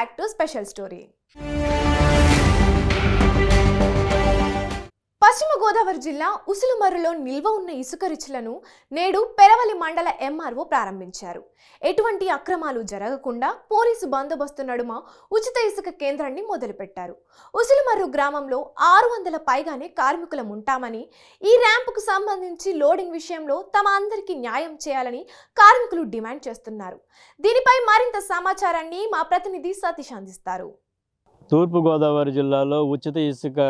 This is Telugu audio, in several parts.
back to Special Story. పశ్చిమ గోదావరి జిల్లా ఉసులుమర్రులో నిల్వ ఉన్న ఇసుక రిచ్లను నేడు పెరవలి మండల ఎంఆర్ఓ ప్రారంభించారు. ఎటువంటి అక్రమాలు జరగకుండా పోలీసు బందోబస్తు నడుమ ఉచిత ఇసుక కేంద్రాన్ని మొదలుపెట్టారు. ఉసులుమర్రు గ్రామంలో ఆరు వందల పైగానే కార్మికులం ఉంటామని ఈ ర్యాంపుకు సంబంధించి లోడింగ్ విషయంలో తమ అందరికీ న్యాయం చేయాలని కార్మికులు డిమాండ్ చేస్తున్నారు. దీనిపై మరింత సమాచారాన్ని మా ప్రతినిధి సతీష్ అందిస్తారు. తూర్పుగోదావరి జిల్లాలో ఉచిత ఇసుక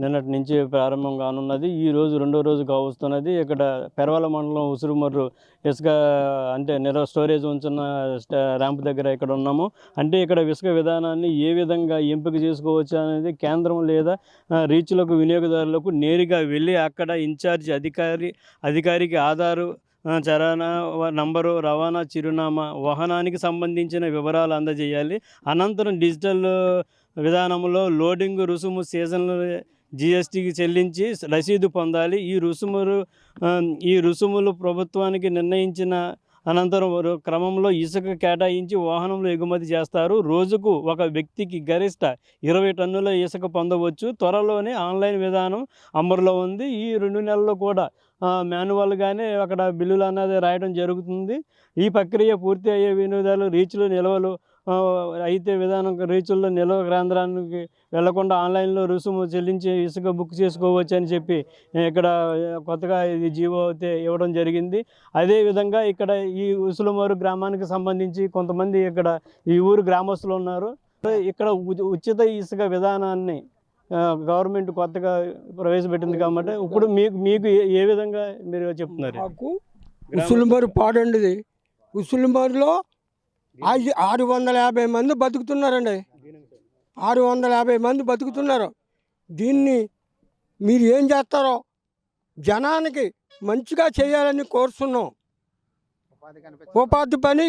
నిన్నటి నుంచి ప్రారంభం కానున్నది. ఈ రోజు రెండో రోజు కావస్తున్నది. ఇక్కడ పెరవల మండలం ఉసురుమర్రు ఇసుక అంటే నిల్వ స్టోరేజ్ ఉంచిన స్ట- ర్యాంప్ దగ్గర ఇక్కడ ఉన్నాము. అంటే ఇక్కడ ఇసుక విధానాన్ని ఏ విధంగా ఎంపిక చేసుకోవచ్చు అనేది కేంద్రం లేదా రీచ్లకు వినియోగదారులకు నేరుగా వెళ్ళి అక్కడ ఇన్ఛార్జ్ అధికారి అధికారికి ఆధారు ఆ, చరానా నంబరు రవాణా చిరునామా వాహనానికి సంబంధించిన వివరాలు అందజేయాలి. అనంతరం డిజిటల్ విధానంలో లోడింగ్ రుసుము సీజన్లు జిఎస్టీకి చెల్లించి రసీదు పొందాలి. ఈ రుసుములు ఈ రుసుములు ప్రభుత్వానికి నిర్ణయించిన అనంతరం క్రమంలో ఇసుక కేటాయించి వాహనంలో ఎగుమతి చేస్తారు. రోజుకు ఒక వ్యక్తికి గరిష్ట ఇరవై టన్నుల ఇసుక పొందవచ్చు. త్వరలోనే ఆన్లైన్ విధానం అమరులో ఉంది. ఈ రెండు నెలల్లో కూడా మాన్యువల్గానే అక్కడ బిల్లులు అన్నది రాయడం జరుగుతుంది. ఈ ప్రక్రియ పూర్తి అయ్యే వినియోగదారులు రీచ్లు నిల్వలు అయితే విధానం రీచుల్లో నిల్వ కేంద్రానికి వెళ్ళకుండా ఆన్లైన్లో రుసుము చెల్లించి ఇసుక బుక్ చేసుకోవచ్చు అని చెప్పి ఇక్కడ కొత్తగా ఇది జీవో అయితే ఇవ్వడం జరిగింది. అదేవిధంగా ఇక్కడ ఈ ఉసులమూరు గ్రామానికి సంబంధించి కొంతమంది ఇక్కడ ఈ ఊరు గ్రామస్తులు ఉన్నారు. ఇక్కడ ఉచిత ఇసుక విధానాన్ని గవర్నమెంట్ కొత్తగా ప్రవేశపెట్టింది కాబట్టి ఇప్పుడు మీకు మీకు ఏ- విధంగా మీరు చెప్తున్నారు? మాకు పాడండిది ఉసులుమరులో ఆరు వందల యాభై మంది బతుకుతున్నారండి. ఆరు వందల యాభై మంది బతుకుతున్నారు. దీన్ని మీరు ఏం చేస్తారో జనానికి మంచిగా చేయాలని కోరుతున్నాం ఉపాధి పని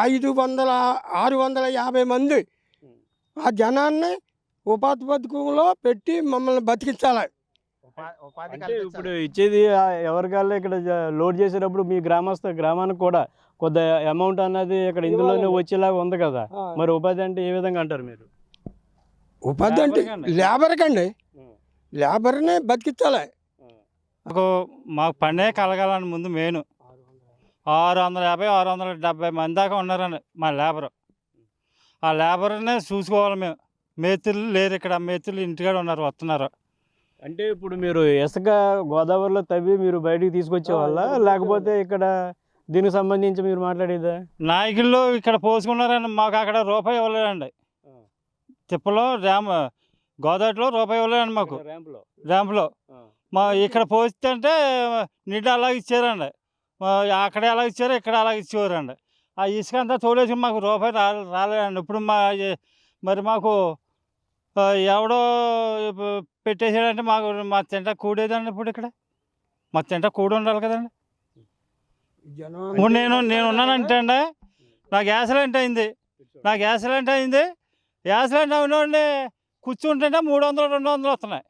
ఐదు వందల ఆరు వందల యాభై మంది ఆ జనాన్ని ఉపాధి పథకంలో పెట్టి మమ్మల్ని బతికించాలి. అంటే ఇప్పుడు ఇచ్చేది ఎవరికల్లా ఇక్కడ లోడ్ చేసేటప్పుడు మీ గ్రామస్థ గ్రామానికి కూడా కొద్ది అమౌంట్ అన్నది ఇక్కడ ఇందులోనే. వచ్చేలాగా ఉంది కదా. మరి ఉపాధి అంటే ఏ విధంగా అంటారు మీరు? ఉపాధి అంటే లేబర్కండి. లేబర్కండి. లేబర్ని బతికించాలి మాకు మాకు పండే కలగాలని ముందు మెయిన్. ఆరు వందల యాభై ఆరు వందల డెబ్బై మంది దాకా ఉన్నారండి మా లేబర్. ఆ లేబర్నే చూసుకోవాలి మేము. మేస్త్రులు లేరు ఇక్కడ. మేస్త్రులు ఇంటికాడ ఉన్నారు వస్తున్నారు. అంటే ఇప్పుడు మీరు ఇసుక గోదావరిలో తవ్వి మీరు బయటికి తీసుకొచ్చే వాళ్ళ లేకపోతే ఇక్కడ దీనికి సంబంధించి మీరు మాట్లాడేదా? నాయకులు ఇక్కడ పోసుకున్నారండి. మాకు అక్కడ రూపాయి ఇవ్వలేదండి. తిప్పలో ర్యామ్ గోదావరిలో రూపాయి ఇవ్వలేదండి మాకు. ర్యాంపులో? ర్యాంప్లో. మా ఇక్కడ పోస్తే అంటే నీళ్ళు అలాగ ఇచ్చారండి. అక్కడ ఎలా ఇచ్చారో ఇక్కడ అలాగ ఇచ్చేవారండి. ఆ ఇసుక అంతా తోలేసి మాకు రూపాయి రాలేదండి. ఇప్పుడు మా మరి మాకు ఎవడో పెట్టేసాడంటే మాకు మా తింట కూడేదండి ఇప్పుడు ఇక్కడ. మా తింట కూడి ఉండాలి కదండి ఇప్పుడు నేను నేను ఉన్నానంటే అండి నాకు యాక్సిడెంట్ అయింది. నాకు యాక్సిడెంట్ అయింది. యాక్సిడెంట్ అయినోడిని కూర్చుంటుంటే మూడు వందలు రెండు వందలు వస్తున్నాయి.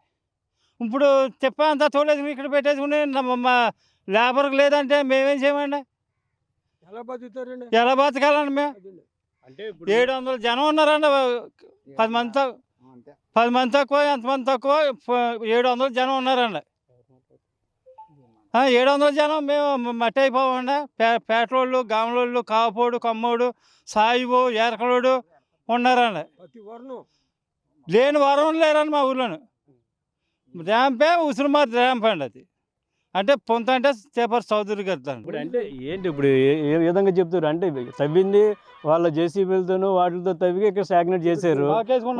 ఇప్పుడు తిప్ప అంతా తోలేసి ఇక్కడ పెట్టేసుకుని నా- మా లేబర్కి లేదంటే మేమేం చేయమండి? ఎలా బతుకుతారండి? ఎలా బతకాలండి మేము? అంటే ఏడు వందల జనం ఉన్నారండి. పది మంది పది మంది తక్కువ ఎంతమంది తక్కువ? ఏడు వందల జనం ఉన్నారండి. ఏడు వందల జనం మేము మట్టి అయిపోవండి. పే పేటలోళ్ళు గామలోళ్ళు కాపోడు కమ్మోడు సాయిబు ఏరకలోడు ఉన్నారండి. లేని వరం లేరండి మా ఊర్లోను. ర్యాంపే ఉసురుమార్ ర్యాంప్ అండి అది. అంటే పొంత అంటే చేపర్ చౌదరి గారు ఇప్పుడు అంటే ఏంటి ఇప్పుడు ఏ- విధంగా చెప్తారు అంటే తవ్వింది వాళ్ళ జేసీబీలతోనూ వాటితో తవ్వి ఇక్కడ స్టాగ్నేట్ చేశారు.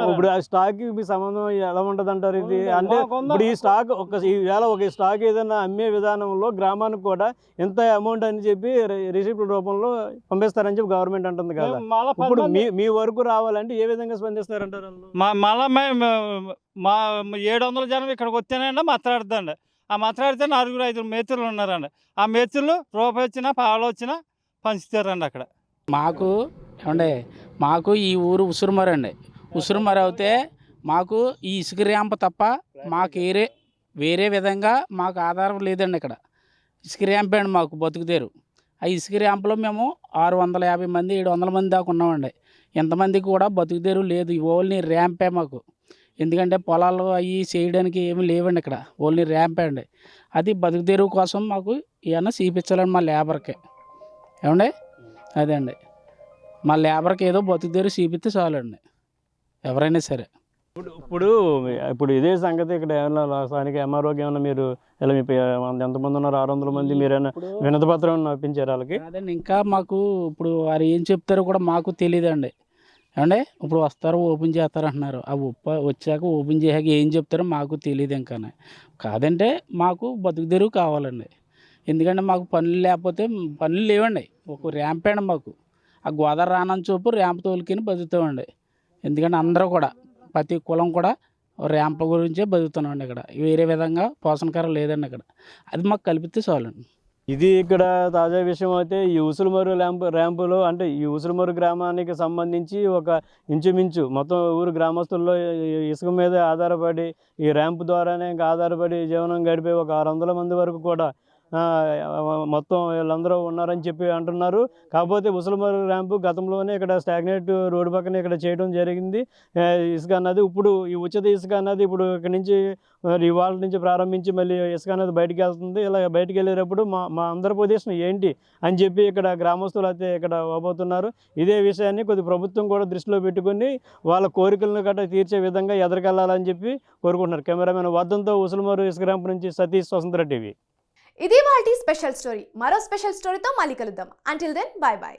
ఇప్పుడు ఆ స్టాక్ మీ సంబంధం ఎలా ఉంటది అంటారు ఇది అంటే ఇప్పుడు ఈ స్టాక్ ఒక ఈ వేళ ఒక స్టాక్ ఏదైనా అమ్మే విధానంలో గ్రామానికి కూడా ఎంత అమౌంట్ అని చెప్పి రిసిప్ట్ రూపంలో పంపిస్తారని చెప్పి గవర్నమెంట్ అంటుంది కదా. ఇప్పుడు మీ మీ వరకు రావాలంటే ఏ విధంగా స్పందిస్తారంటారు మళ్ళా మా ఏడు వందల జనం ఇక్కడికి వస్తేనండి మాట్లాడుతుందండి ఆ మాట్లాడితే నలుగురు ఐదుగురు మేతులు ఉన్నారండి. ఆ మేతులు రూపాయి వచ్చినా పాలు వచ్చినా పంచుతారండి అక్కడ. మాకు ఏమండే మాకు ఈ ఊరు ఉసురుమర అండి. ఉసురుమర అయితే మాకు ఈ ఇసుక ర్యాంప్ తప్ప మాకు వేరే వేరే విధంగా మాకు ఆధారం లేదండి ఇక్కడ. ఇసుక ర్యాంప్ అండి మాకు బతుకుదేరు. ఆ ఇసుక ర్యాంపులో మేము ఆరు వందల యాభై మంది ఏడు వందల మంది దాకా ఉన్నామండి. ఎంతమందికి కూడా బతుకుదేరు లేదు. ఓన్లీ ర్యాంపే మాకు. ఎందుకంటే పొలాలు అవి చేయడానికి ఏమీ లేవండి ఇక్కడ. ఓన్లీ ర్యాంపే అండి. అది బతుకుదేరు కోసం మాకు ఏమన్నా చూపించాలండి మా లేబర్కి. ఏమండి? అదే అండి. మా లేబర్కి ఏదో బతుకుదేరు చూపిస్తే చాలండి. ఎవరైనా సరే. ఇప్పుడు ఇప్పుడు ఇప్పుడు ఇదే సంగతి ఇక్కడ ఏమన్నా స్థానిక ఎంఆర్ఓకి ఏమన్నా మీరు ఇలా మీ ఎంతమంది ఉన్నారు? ఆరు వందల మంది మీరైనా వినతి పత్రం నప్పించారు వాళ్ళకి? అదండి ఇంకా మాకు ఇప్పుడు వారు ఏం చెప్తారో కూడా మాకు తెలియదండి. ఏమండి? ఇప్పుడు వస్తారు? ఓపెన్ చేస్తారు? అంటున్నారు. ఆ ఉప్ప వచ్చాక ఓపెన్ చేశాక ఏం చెప్తారో మాకు తెలియదు ఇంకా కాదంటే మాకు బతుకు తెరువు కావాలండి. ఎందుకంటే మాకు పనులు లేకపోతే పనులు లేవండి. ఒక ర్యాంప్ అండి మాకు. ఆ గోదావరి రానని చూపు ర్యాంప్ తోలికిని బతుకుతామండి. ఎందుకంటే అందరూ కూడా ప్రతి కులం కూడా ర్యాంప్ గురించే బతుకుతున్నామండి ఇక్కడ. వేరే విధంగా పోషణకరం లేదండి ఇక్కడ. అది మాకు కల్పిస్తే చాలండి. ఇది ఇక్కడ తాజా విషయం అయితే ఈ ఉసులుమరు ర్యాంపు ర్యాంపులో అంటే ఈ ఉసులుమరు గ్రామానికి సంబంధించి ఒక ఇంచుమించు మొత్తం ఊరు గ్రామస్తుల్లో ఇసుక మీద ఆధారపడి ఈ ర్యాంపు ద్వారానే ఇంకా ఆధారపడి జీవనం గడిపే ఒక ఆరు వందల మంది వరకు కూడా మొత్తం వీళ్ళందరూ ఉన్నారని చెప్పి అంటున్నారు. కాకపోతే ముసలిమరు ర్యాంపు గతంలోనే ఇక్కడ స్టాగ్నేట్ రోడ్డు పక్కన ఇక్కడ చేయడం జరిగింది. ఇసుక అన్నది ఇప్పుడు ఈ ఉచిత ఇసుక అన్నది ఇప్పుడు ఇక్కడ నుంచి మరి ఇవాళ నుంచి ప్రారంభించి మళ్ళీ ఇసుక అనేది బయటికి వెళ్తుంది. ఇలా బయటికి వెళ్ళేటప్పుడు మా మా ఆంధ్రప్రదేశ్ ఏంటి అని చెప్పి ఇక్కడ గ్రామస్తులు అయితే ఇక్కడ పోబోతున్నారు ఇదే విషయాన్ని కొద్ది ప్రభుత్వం కూడా దృష్టిలో పెట్టుకొని వాళ్ళ కోరికలను గట్రా తీర్చే విధంగా ఎదరికెళ్ళాలని చెప్పి కోరుకుంటున్నారు. కెమెరామెన్ వద్దంతో ఉసులమరు ఇసుక ర్యాంప్ నుంచి సతీష్ స్వతంత్ర టీవీ. ఇది వాళ్ళ స్పెషల్ స్టోరీ. మరో స్పెషల్ స్టోరీతో మళ్ళీ కలుద్దాం. Until then bye bye